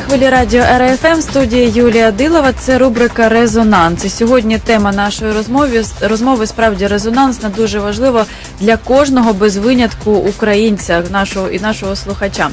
хвилі радіо РФМ студії Юлія Дилова. Це рубрика Резонанс. І сьогодні тема нашої розмови розмови справді резонансна, дуже важливо для кожного без винятку українця, нашого і нашого слухача.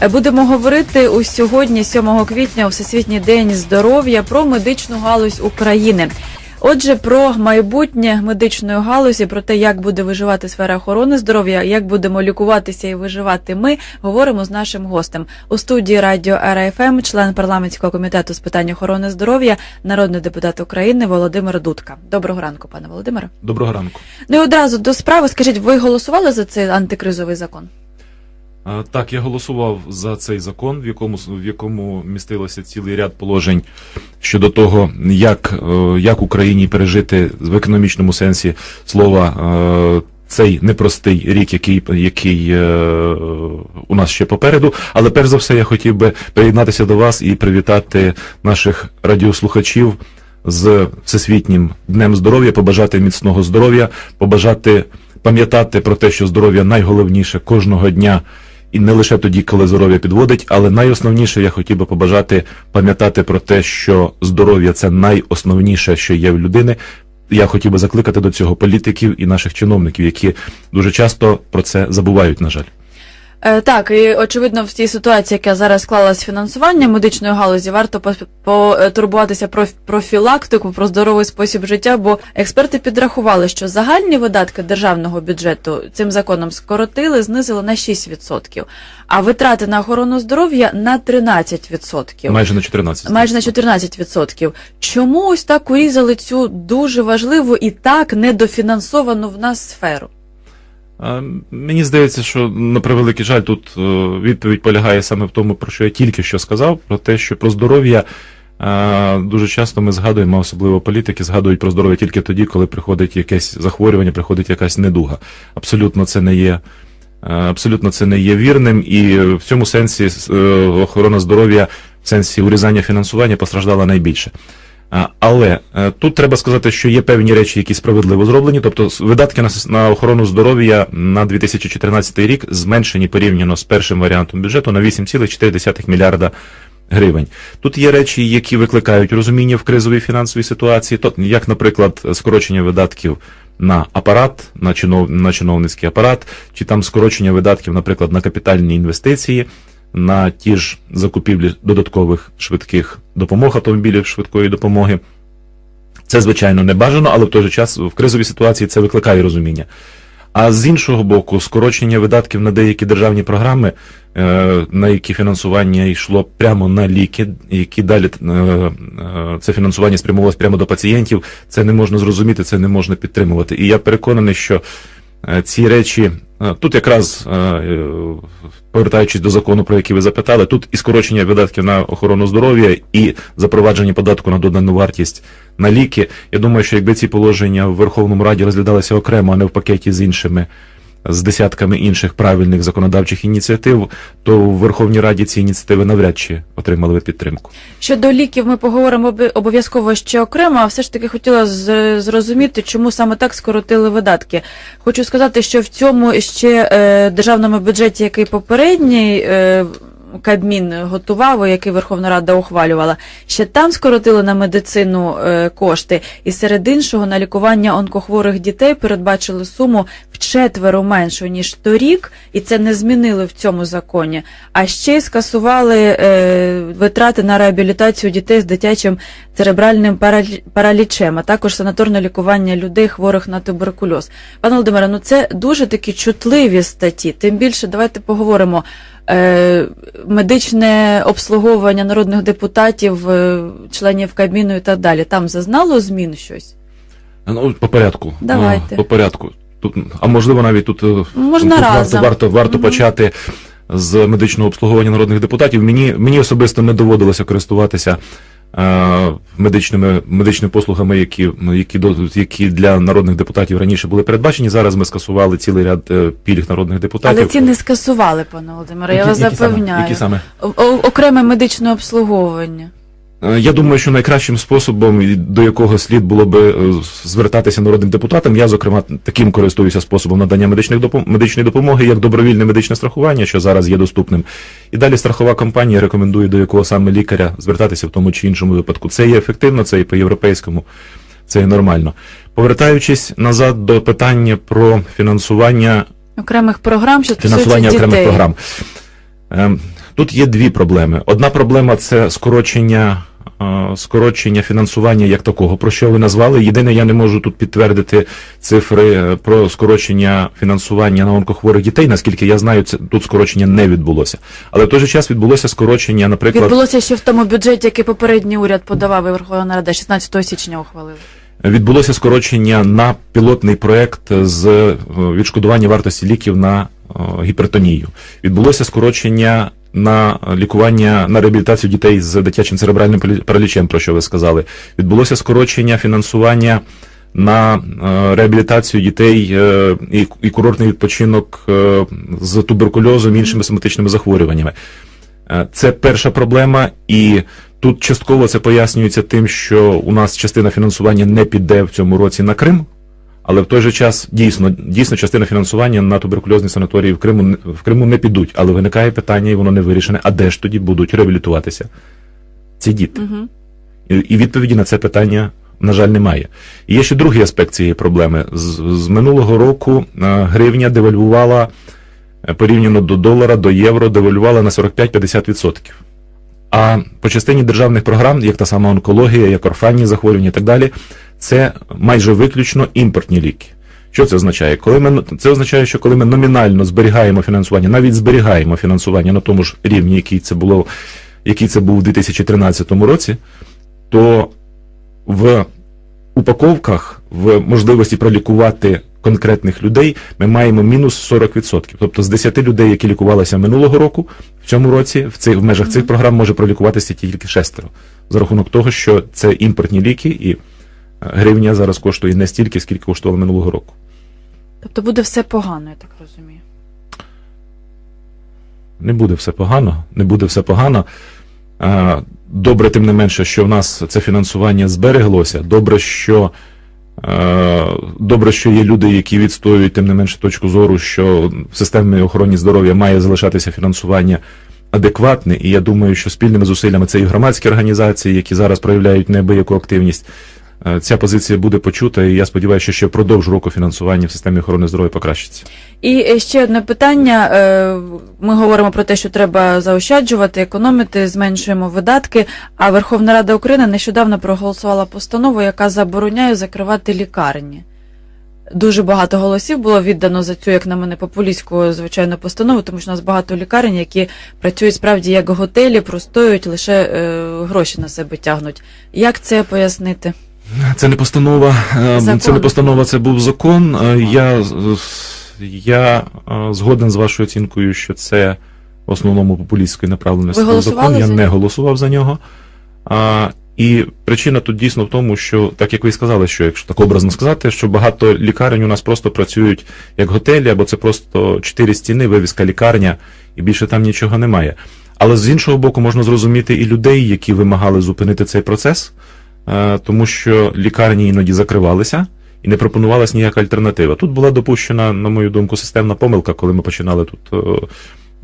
Е, Будемо говорити у сьогодні, 7 квітня, у Всесвітній день здоров'я, про медичну галузь України. Отже, про майбутнє медичної галузі, про те, як буде виживати сфера охорони здоров'я, як будемо лікуватися і виживати, ми говоримо з нашим гостем у студії радіо РФМ, член парламентського комітету з питань охорони здоров'я, народний депутат України Володимир Дудка. Доброго ранку, пане Володимире. Доброго ранку. Ну і одразу до справи. Скажіть, ви голосували за цей антикризовий закон? А, Так, я голосував за цей закон, в якому в якому містилося цілий ряд положень щодо того, як, е, як Україні пережити в економічному сенсі слова е, цей непростий рік, який, який е, у нас ще попереду. Але перш за все я хотів би приєднатися до вас і привітати наших радіослухачів з Всесвітнім днем здоров'я, побажати міцного здоров'я, побажати пам'ятати про те, що здоров'я найголовніше кожного дня. І не лише тоді, коли здоров'я підводить, але найосновніше я хотів би побажати пам'ятати про те, що здоров'я це найосновніше, що є в людини. Я хотів би закликати до цього політиків і наших чиновників, які дуже часто про це забувають, на жаль. Е, так, і очевидно, в тій ситуації, яка зараз склалась фінансування медичної галузі, варто потурбуватися про профілактику, про здоровий спосіб життя, бо експерти підрахували, що загальні видатки державного бюджету цим законом скоротили, знизили на 6%, а витрати на охорону здоров'я на 13%. Майже на 14. Майже на 14%. Чому ось так урізали цю дуже важливу і так недофінансовану в нас сферу? Мені здається, що на превеликий жаль, тут е, відповідь полягає саме в тому, про що я тільки що сказав, про те, що про здоров'я е, дуже часто ми згадуємо, особливо політики, згадують про здоров'я тільки тоді, коли приходить якесь захворювання, приходить якась недуга. Абсолютно це не є. е, Абсолютно це не є вірним, і в цьому сенсі охорона здоров'я в сенсі урізання фінансування постраждала найбільше. Але е, тут треба сказати, що є певні речі, які справедливо зроблені. Тобто видатки на, охорону здоров'я на 2014 рік зменшені порівняно з першим варіантом бюджету на 8,4 мільярда гривень. Тут є речі, які викликають розуміння в кризовій фінансовій ситуації, як, наприклад, скорочення видатків на апарат, на, чинов, на чиновницький апарат, чи там скорочення видатків, наприклад, на капітальні інвестиції на ті ж закупівлі додаткових швидких допомог автомобілів швидкої допомоги. Це, звичайно, не бажано, але в той же час в кризовій ситуації це викликає розуміння. А з іншого боку, скорочення видатків на деякі державні програми, е, на які фінансування йшло прямо на ліки, які далі е, е, це фінансування спрямовувалось прямо до пацієнтів, це не можна зрозуміти, це не можна підтримувати. І я переконаний, що ці речі тут якраз е, е, повертаючись до закону, про який ви запитали, тут і скорочення видатків на охорону здоров'я, і запровадження податку на додану вартість на ліки. Я думаю, що якби ці положення в Верховному Раді розглядалися окремо, а не в пакеті з іншими. З десятками інших правильних законодавчих ініціатив, то в Верховній Раді ці ініціативи навряд чи отримали би підтримку. Щодо ліків ми поговоримо обов'язково ще окремо, а все ж таки хотіла зрозуміти, чому саме так скоротили видатки. Хочу сказати, що в цьому ще е, державному бюджеті, який попередній е, Кабмін готував, який Верховна Рада ухвалювала, ще там скоротили на медицину е, кошти, і серед іншого на лікування онкохворих дітей передбачили суму вчетверо меншу ніж торік, і це не змінили в цьому законі. А ще й скасували е, витрати на реабілітацію дітей з дитячим церебральним паралічем, а також санаторне лікування людей, хворих на туберкульоз. Пане Володимире, ну це дуже такі чутливі статті. Тим більше давайте поговоримо. Е, медичне обслуговування народних депутатів, е, членів Кабміну і так далі. Там зазнало змін щось? Ну, по порядку. Давайте. Е, По порядку. Тут, а можливо, навіть тут, е, Можна тут разом. варто, варто, варто Мгм. почати з медичного обслуговування народних депутатів. Мені, мені особисто не доводилося користуватися е, медичними, медичними послугами, які, ну, які, до- які для народних депутатів раніше були передбачені. Зараз ми скасували цілий ряд е, пільг народних депутатів. Але ці не скасували, пане Володимире, я Які- вас які саме? запевняю. Які саме? О- окреме медичне обслуговування. Е, Я думаю, що найкращим способом, до якого слід було би е, звертатися народним депутатам, я, зокрема, таким користуюся способом надання медичних медичної допомоги, як добровільне медичне страхування, що зараз є доступним. І далі страхова компанія рекомендує, до якого саме лікаря звертатися в тому чи іншому випадку. Це є ефективно, це і по-європейському, це і нормально. Повертаючись назад до питання про фінансування Окремих програм, що фінансування дітей. окремих програм. Тут є дві проблеми. Одна проблема це скорочення, е, скорочення фінансування як такого, про що ви назвали. Єдине, я не можу тут підтвердити цифри е, про скорочення фінансування на онкохворих дітей. Наскільки я знаю, це тут скорочення не відбулося. Але в той же час відбулося скорочення, наприклад. Відбулося ще в тому бюджеті, який попередній уряд подавав і Верховна Рада 16 січня ухвалила. Відбулося скорочення на пілотний проект з е, відшкодування вартості ліків на гіпертонію. Відбулося скорочення на лікування на реабілітацію дітей з дитячим церебральним паралічем, про що ви сказали. Відбулося скорочення фінансування на е, реабілітацію дітей е, і, курортний відпочинок е, з туберкульозом і іншими соматичними захворюваннями. Це перша проблема, і тут частково це пояснюється тим, що у нас частина фінансування не піде в цьому році на Крим, але в той же час дійсно, дійсно частина фінансування на туберкульозні санаторії в Криму, в Криму не підуть. Але виникає питання, і воно не вирішене, а де ж тоді будуть реабілітуватися ці діти? Угу. І і відповіді на це питання, на жаль, немає. І є ще другий аспект цієї проблеми. З, з минулого року е, гривня девальвувала е, порівняно до долара, до євро, девальвувала на 45-50%. А по частині державних програм, як та сама онкологія, як орфанні захворювання і так далі, це майже виключно імпортні ліки. Що це означає? Коли ми це означає, що коли ми номінально зберігаємо фінансування, навіть зберігаємо фінансування на тому ж рівні, який це було, який це був у 2013 році, то в упаковках, в можливості пролікувати конкретних людей, ми маємо мінус 40%. Тобто з 10 людей, які лікувалися минулого року, в цьому році в, цих, в межах цих програм може пролікуватися тільки шестеро. За рахунок того, що це імпортні ліки, і гривня зараз коштує не стільки, скільки коштувала минулого року. Тобто буде все погано, я так розумію. Не буде все погано, не буде все погано. Добре, тим не менше, що в нас це фінансування збереглося. Добре, що, добре, що є люди, які відстоюють тим не менше точку зору, що в системі охорони здоров'я має залишатися фінансування адекватне. І я думаю, що спільними зусиллями це і громадські організації, які зараз проявляють неабияку активність. Е, Ця позиція буде почута, і я сподіваюся, що ще впродовж року фінансування в системі охорони здоров'я покращиться. І е, ще одне питання. Е, Ми говоримо про те, що треба заощаджувати, економити, зменшуємо видатки. А Верховна Рада України нещодавно проголосувала постанову, яка забороняє закривати лікарні. Дуже багато голосів було віддано за цю, як на мене, популістську звичайну постанову, тому що у нас багато лікарень, які працюють справді як готелі, простоюють, лише е, гроші на себе тягнуть. Як це пояснити? Це не постанова, е, Закон. це не постанова, це був закон. Е, Я, я е, згоден з вашою оцінкою, що це в основному популістської направленості Ви закон. Я не голосував за нього. А, і причина тут дійсно в тому, що, так як ви і сказали, що якщо так образно сказати, що багато лікарень у нас просто працюють як готелі, або це просто чотири стіни, вивіска лікарня, і більше там нічого немає. Але з іншого боку, можна зрозуміти і людей, які вимагали зупинити цей процес, е, тому що лікарні іноді закривалися і не пропонувалася ніяка альтернатива. Тут була допущена, на мою думку, системна помилка, коли ми починали тут е,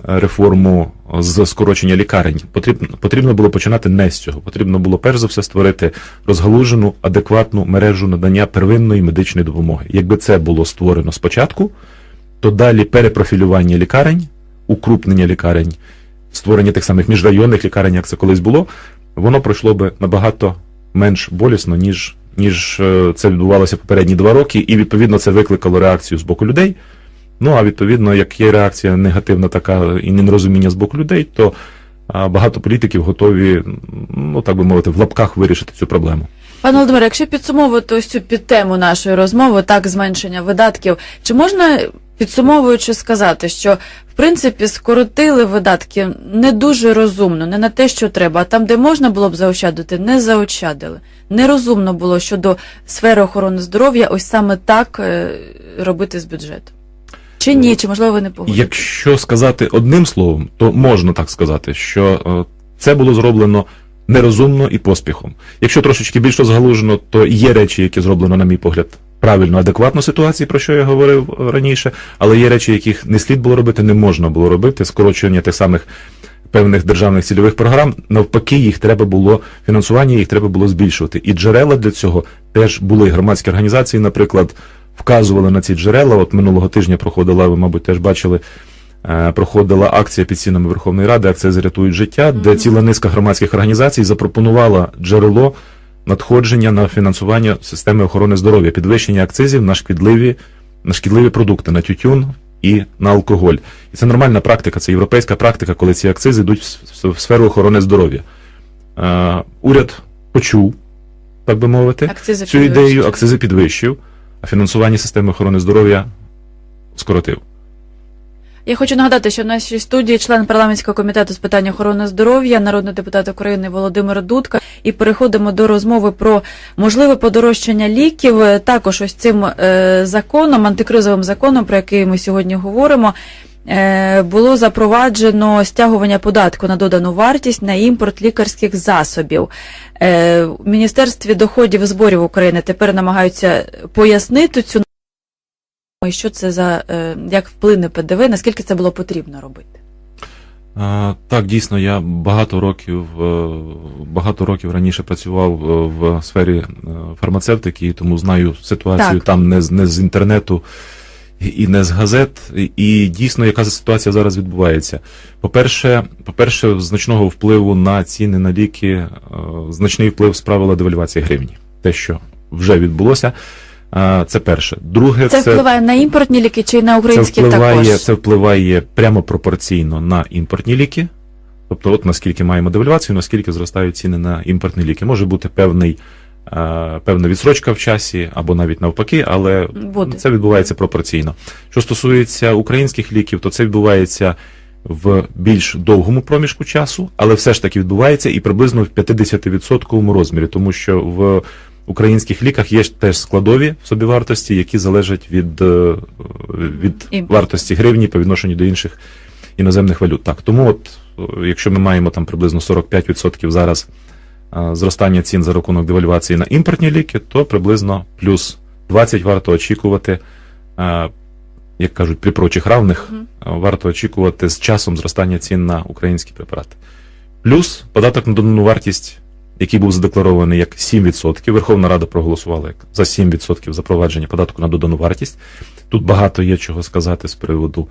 реформу з скорочення лікарень. Потрібно, потрібно було починати не з цього. Потрібно було перш за все створити розгалужену, адекватну мережу надання первинної медичної допомоги. Якби це було створено спочатку, то далі перепрофілювання лікарень, укрупнення лікарень, створення тих самих міжрайонних лікарень, як це колись було, воно пройшло би набагато менш болісно, ніж, ніж е, це відбувалося попередні два роки, і відповідно це викликало реакцію з боку людей. Ну а відповідно, як є реакція негативна така і нерозуміння з боку людей, то багато політиків готові, ну так би мовити, в лапках вирішити цю проблему. Пане Володимире, якщо підсумовувати ось цю підтему нашої розмови, так зменшення видатків, чи можна підсумовуючи сказати, що в принципі скоротили видатки не дуже розумно, не на те, що треба, а там, де можна було б заощадити, не заощадили. Нерозумно було щодо сфери охорони здоров'я, ось саме так е, робити з бюджету. Чи ні, чи можливо ви не погодитесь? Якщо сказати одним словом, то можна так сказати, що е, це було зроблено нерозумно і поспіхом. Якщо трошечки більш розгалужено, то є речі, які зроблено, на мій погляд, правильно, адекватно ситуації, про що я говорив е, раніше, але є речі, яких не слід було робити, не можна було робити, скорочення тих самих певних державних цільових програм. Навпаки, їх треба було фінансування, їх треба було збільшувати. І джерела для цього теж були громадські організації, наприклад, вказували на ці джерела. От минулого тижня проходила, ви, мабуть, теж бачили. е, Проходила акція під стінами Верховної Ради, акція «Зарятують життя, де ціла низка громадських організацій запропонувала джерело надходження на фінансування системи охорони здоров'я, підвищення акцизів на шкідливі, на шкідливі продукти, на тютюн і на алкоголь. І це нормальна практика, це європейська практика, коли ці акцизи йдуть в, сферу охорони здоров'я. Уряд почув, так би мовити, Акцизи цю ідею, акцизи підвищив, а фінансування системи охорони здоров'я скоротив. Я хочу нагадати, що в нашій студії член парламентського комітету з питань охорони здоров'я, народний депутат України Володимир Дудка. І переходимо до розмови про можливе подорожчання ліків. Також ось цим е, законом, антикризовим законом, про який ми сьогодні говоримо. е, Було запроваджено стягування податку на додану вартість на імпорт лікарських засобів. Е, В Міністерстві доходів і зборів України тепер намагаються пояснити цю і що це за е, як вплине ПДВ, наскільки це було потрібно робити? Так, дійсно, я багато років, е, багато років раніше працював е, в сфері фармацевтики, і тому знаю ситуацію Так. там не з не з інтернету і- не з газет. І- дійсно, яка ситуація зараз відбувається. По-перше, по-перше, значного впливу на ціни на ліки, значний вплив справила девальвація гривні. Те, що вже відбулося. Це перше. Друге, Це, впливає на імпортні ліки чи на українські це впливає, також? це впливає прямо пропорційно на імпортні ліки. Тобто, от наскільки маємо девальвацію, наскільки зростають ціни на імпортні ліки. Може бути певний, певна відсрочка в часі, або навіть навпаки, але Буде. це відбувається пропорційно. Що стосується українських ліків, то це відбувається в більш довгому проміжку часу, але все ж таки відбувається і приблизно в 50% розмірі, тому що в українських ліках є теж складові собівартості, які залежать від, е, від вартості гривні по відношенню до інших іноземних валют. Так, тому от, е, якщо ми маємо там приблизно 45% зараз е, зростання цін за рахунок девальвації на імпортні ліки, то приблизно плюс 20 варто очікувати, як кажуть, при прочих равних, е, варто очікувати з часом зростання цін на українські препарати. Плюс податок на додану вартість, який був задекларований як 7%. Верховна Рада проголосувала як за 7% запровадження податку на додану вартість. Тут багато є чого сказати з приводу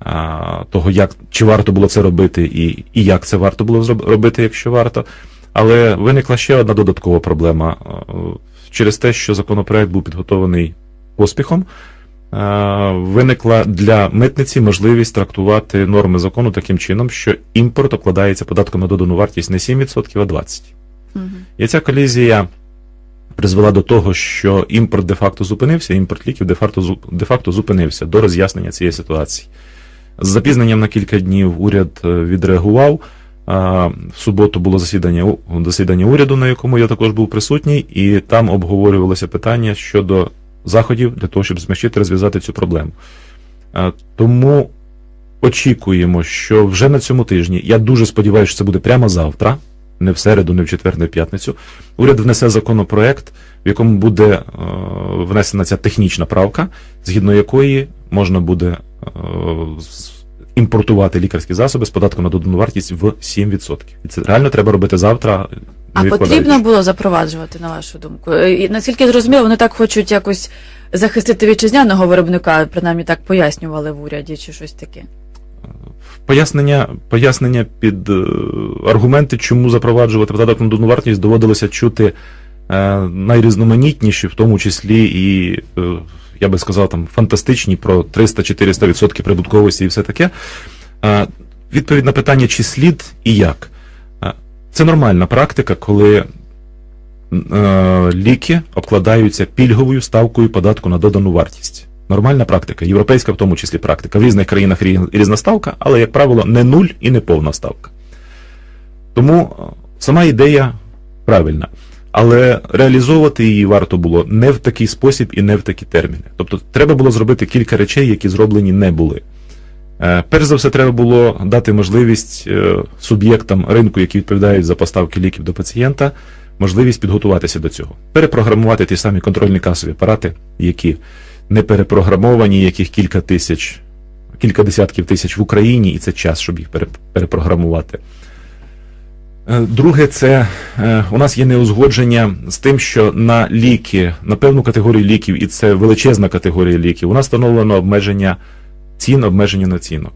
а, того, як чи варто було це робити, і, і як це варто було робити, якщо варто. Але виникла ще одна додаткова проблема через те, що законопроект був підготований поспіхом. Виникла для митниці можливість трактувати норми закону таким чином, що імпорт обкладається податком на додану вартість не 7%, а 20%. Мгм. І ця колізія призвела до того, що імпорт де-факто зупинився, імпорт ліків де-факто, зупинився до роз'яснення цієї ситуації. З запізненням на кілька днів уряд е, відреагував. В суботу було засідання, засідання уряду, на якому я також був присутній, і там обговорювалося питання щодо заходів для того, щоб змягчити розв'язати цю проблему. Тому очікуємо, що вже на цьому тижні, я дуже сподіваюся, що це буде прямо завтра, не в середу, не в четвер, не в п'ятницю. Уряд внесе законопроект, в якому буде е, внесена ця технічна правка, згідно якої можна буде е, імпортувати лікарські засоби з податком на додану вартість в 7%. І це реально треба робити завтра. А потрібно було запроваджувати, на вашу думку? Е, І наскільки я зрозуміла, вони так хочуть якось захистити вітчизняного виробника, принаймні так пояснювали в уряді чи щось таке. Пояснення, пояснення під е, аргументи, чому запроваджувати податок на додану вартість, доводилося чути е, найрізноманітніші, в тому числі і, е, я би сказав, там фантастичні про 300-400% прибутковості і все таке. Відповідь на питання, чи слід і як. Це нормальна практика, коли ліки обкладаються пільговою ставкою податку на додану вартість. Нормальна практика, європейська в тому числі практика. В різних країнах різна ставка, але, як правило, не нуль і не повна ставка. Тому е, сама ідея правильна. Але реалізовувати її варто було не в такий спосіб і не в такі терміни. Тобто, треба було зробити кілька речей, які зроблені не були. Е, Перш за все, треба було дати можливість е, суб'єктам ринку, які відповідають за поставки ліків до пацієнта, можливість підготуватися до цього, перепрограмувати ті самі контрольні касові апарати, які не перепрограмовані, яких кілька тисяч, кілька десятків тисяч в Україні, і це час, щоб їх перепрограмувати. Е, Друге, це е, у нас є неузгодження з тим, що на ліки, на певну категорію ліків, і це величезна категорія ліків, у нас встановлено обмеження цін, обмеження націнок.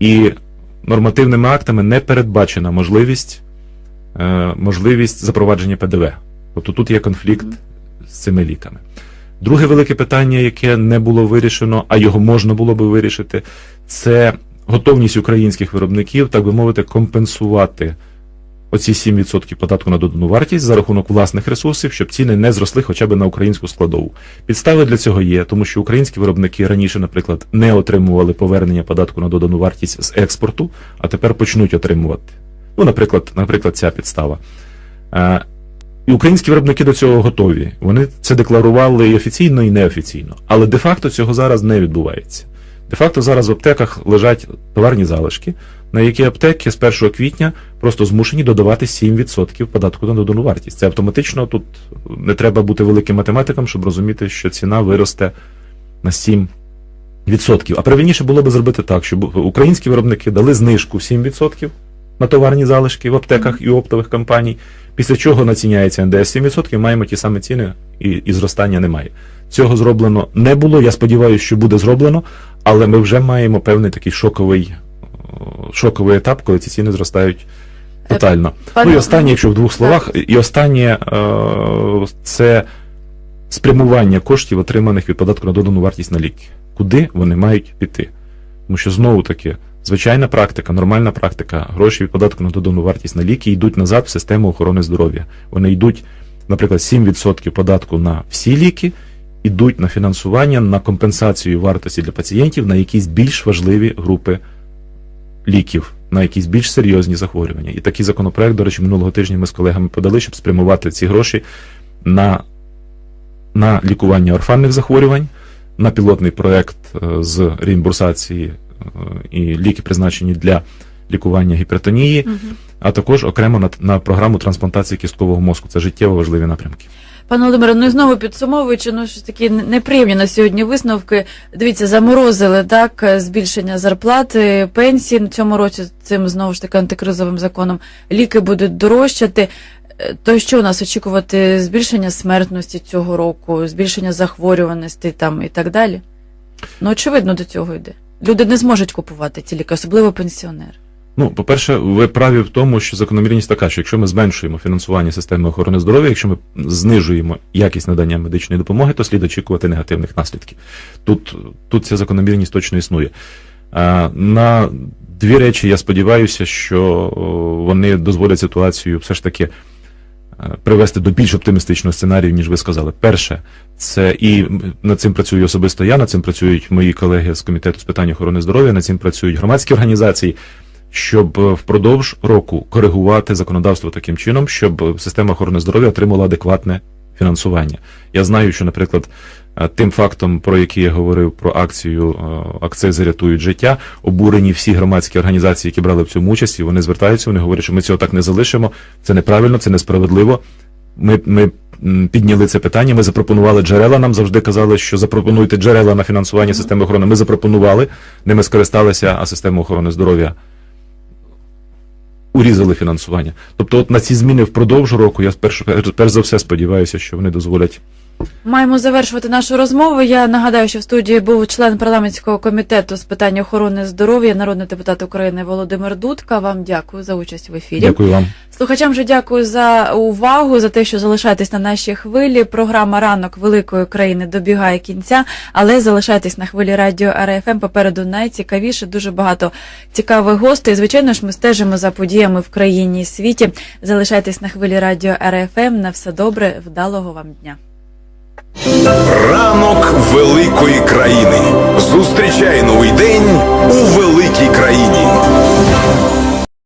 І нормативними актами не передбачена можливість, е, можливість запровадження ПДВ. Тобто тут є конфлікт з цими ліками. Друге велике питання, яке не було вирішено, а його можна було би вирішити, це готовність українських виробників, так би мовити, компенсувати оці 7% податку на додану вартість за рахунок власних ресурсів, щоб ціни не зросли хоча б на українську складову. Підстави для цього є, тому що українські виробники раніше, наприклад, не отримували повернення податку на додану вартість з експорту, а тепер почнуть отримувати. Ну, наприклад, наприклад, ця підстава. І українські виробники до цього готові. Вони це декларували і офіційно, і неофіційно. Але де-факто цього зараз не відбувається. Де-факто зараз в аптеках лежать товарні залишки, на які аптеки з 1 квітня просто змушені додавати 7% податку на додану вартість. Це автоматично тут не треба бути великим математиком, щоб розуміти, що ціна виросте на 7%. А правильніше було би зробити так, щоб українські виробники дали знижку 7% на товарні залишки в аптеках і оптових компаній, після чого націняється НДС 7%, маємо ті самі ціни і, і зростання немає. Цього зроблено не було. Я сподіваюся, що буде зроблено, але ми вже маємо певний такий шоковий, шоковий етап, коли ці ціни зростають тотально. Пане- Ну і останнє, якщо в двох словах, і останнє е, це спрямування коштів, отриманих від податку на додану вартість на ліки. Куди вони мають піти? Тому що знову таки, звичайна практика, нормальна практика, гроші від податку на додану вартість на ліки йдуть назад в систему охорони здоров'я. Вони йдуть, наприклад, 7% податку на всі ліки, йдуть на фінансування, на компенсацію вартості для пацієнтів на якісь більш важливі групи ліків, на якісь більш серйозні захворювання. І такий законопроект, до речі, минулого тижня ми з колегами подали, щоб спрямувати ці гроші на, на лікування орфанних захворювань, на пілотний проект е, з реімбурсації і ліки, призначені для лікування гіпертонії, а також окремо на, на програму трансплантації кісткового мозку. Це життєво важливі напрямки. Пане Володимире, ну і знову підсумовуючи, ну щось такі неприємні на сьогодні висновки. Дивіться, заморозили так збільшення зарплати, пенсії в цьому році цим знову ж таки антикризовим законом. Ліки будуть дорожчати. То що у нас очікувати збільшення смертності цього року, збільшення захворюваності там і так далі? Ну очевидно, до цього йде. Люди не зможуть купувати ці ліки, особливо пенсіонери. Ну, по-перше, ви праві в тому, що закономірність така, що якщо ми зменшуємо фінансування системи охорони здоров'я, якщо ми знижуємо якість надання медичної допомоги, то слід очікувати негативних наслідків. Тут, тут ця закономірність точно існує. На дві речі я сподіваюся, що вони дозволять ситуацію все ж таки привести до більш оптимістичного сценарію, ніж ви сказали. Перше, це і над цим працюю особисто я, над цим працюють мої колеги з комітету з питань охорони здоров'я, над цим працюють громадські організації щоб впродовж року коригувати законодавство таким чином, щоб система охорони здоров'я отримала адекватне фінансування. Я знаю, що, наприклад, е, тим фактом, про який я говорив про акцію е, акцизи рятують життя, обурені всі громадські організації, які брали в цьому участь, і вони звертаються, вони говорять, що ми цього так не залишимо. Це неправильно, це несправедливо. Ми, ми підняли це питання, ми запропонували джерела. Нам завжди казали, що запропонуйте джерела на фінансування системи охорони. Ми запропонували, ними скористалися, а система охорони здоров'я урізали фінансування. Тобто, от на ці зміни впродовж року я перш, перш за все сподіваюся, що вони дозволять. Маємо завершувати нашу розмову. Я нагадаю, що в студії був член парламентського комітету з питань охорони здоров'я, народний депутат України Володимир Дудка. Вам дякую за участь в ефірі. Дякую вам. Слухачам же дякую за увагу, за те, що залишаєтесь на нашій хвилі. Програма ранок великої країни добігає кінця, але залишайтесь на хвилі радіо РФМ. Попереду найцікавіше, дуже багато цікавих гостей. Звичайно ж, ми стежимо за подіями в країні і світі. Залишайтесь на хвилі радіо РФМ. На все добре, вдалого вам дня. Ранок великої країни. Зустрічай новий день у великій країні.